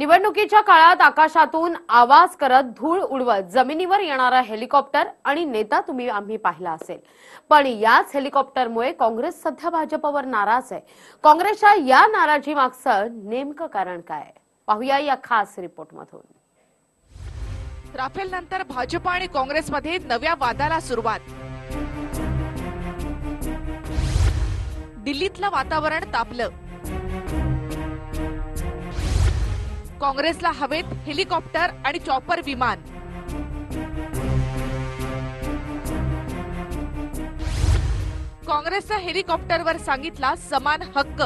निवडणुकीच्या काळात आकाशातून आवाज करत धूळ उडवत जमिनीवर येणारा हेलिकॉप्टर आणि नेता तुम्ही आम्ही पाहिला असेल. पण याच हेलिकॉप्टरमुळे काँग्रेस सध्या भाजपवर नाराज आहे. काँग्रेसच्या या नाराजी मागचं नेमकं कारण काय? पाहूया या खास रिपोर्टमधून. राफेल नंतर भाजप आणि काँग्रेसमध्ये नव्या वादाला सुरुवात. दिल्लीतलं वातावरण तापलं. काँग्रेसला हवेत हेलिकॉप्टर आणि चॉपर विमान. काँग्रेसचा हेलिकॉप्टरवर सांगितला समान हक्क.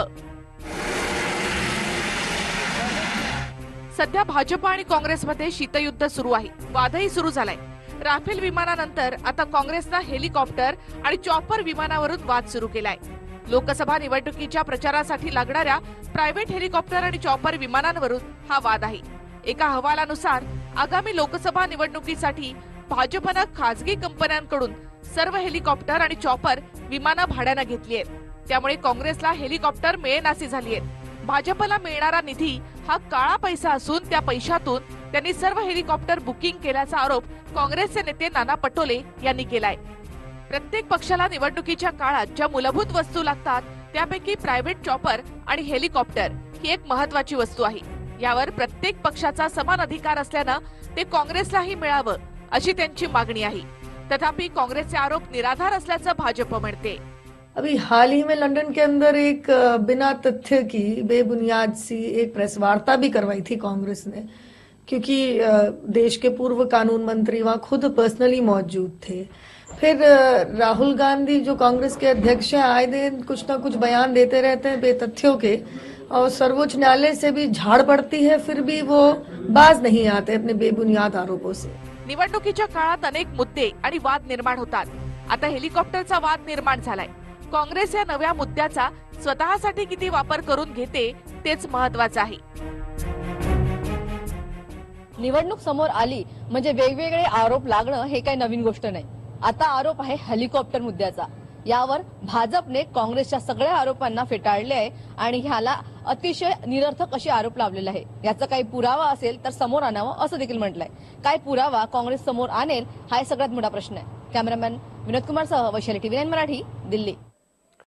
सध्या भाजप आणि काँग्रेसमध्ये शीतयुद्ध सुरू आहे. वादही सुरू झालाय. राफेल विमानानंतर आता काँग्रेसनं हेलिकॉप्टर आणि चॉपर विमानावरून वाद सुरू केलाय. लोकसभा निवडणुकीच्या प्रचारासाठी लागणाऱ्या प्रायव्हेट हेलिकॉप्टर आणि चॉपर विमानांवरून हा वाद आहे. एका अहवालानुसार आगामी लोकसभा निवडणुकीसाठी भाजपनं खासगी कंपन्यांकडून सर्व हेलिकॉप्टर आणि चॉपर विमानं भाड्यानं घेतली आहेत. त्यामुळे काँग्रेसला हेलिकॉप्टर मिळेनासी झाली आहेत. भाजपला मिळणारा निधी हा काळा पैसा असून त्या पैशातून त्यांनी सर्व हेलिकॉप्टर बुकिंग केल्याचा आरोप काँग्रेसचे नेते नाना पटोले यांनी केलाय. प्रत्येक पक्षाला निवडणुकीच्या काळात ज्या मूलभूत वस्तू लागतात त्यापैकी प्रायव्हेट चॉपर आणि हेलिकॉप्टर ही एक महत्वाची वस्तू आहे. यावर प्रत्येक पक्षाचा समान अधिकार असल्यानं ते काँग्रेसलाही मिळावं अशी त्यांची मागणी आहे. तथापि काँग्रेसचे आरोप निराधार असल्याचं भाजप म्हणते. अभी हाल ही में लंदन के अंदर एक बिना तथ्य की बेबुनियाद सी एक प्रेस वार्ता भी करवाई थी कांग्रेस ने। क्योंकि देश के पूर्व कानून मंत्री वहां खुद पर्सनली मौजूद थे। फिर राहुल गांधी जो कांग्रेस के अध्यक्ष हैं आए दिन कुछ ना कुछ बयान देते रहते हैं बेतथ्यों के और सर्वोच्च न्यायालय से भी झाड़ पड़ती है फिर भी वो बाज नहीं आते अपने बेबुनियाद आरोपों से। निवडणुकीच्या काळात अनेक मुद्दे आणि वाद निर्माण होतात. आता हेलिकॉप्टरचा वाद निर्माण झालाय. काँग्रेस या नव्या मुद्द्याचा स्वतःसाठी किती वापर करून घेते तेच महत्वाचं आहे. निवडणूक समोर आली म्हणजे वेगवेगळे आरोप लागणं हे काही नवीन गोष्ट नाही. आता आरोप आहे हेलिकॉप्टर मुद्द्याचा. यावर भाजपने काँग्रेसच्या सगळ्या आरोपांना फेटाळले आहे आणि ह्याला अतिशय निरर्थक असे आरोप लावलेले आहे. याचा काही पुरावा असेल तर समोर आणावं असं देखील म्हटलंय. काय पुरावा काँग्रेस समोर आणेल हा सगळ्यात मोठा प्रश्न आहे. कॅमेरामॅन विनोद कुमार सह वैशाली टीव्ही नाईन मराठी दिल्ली.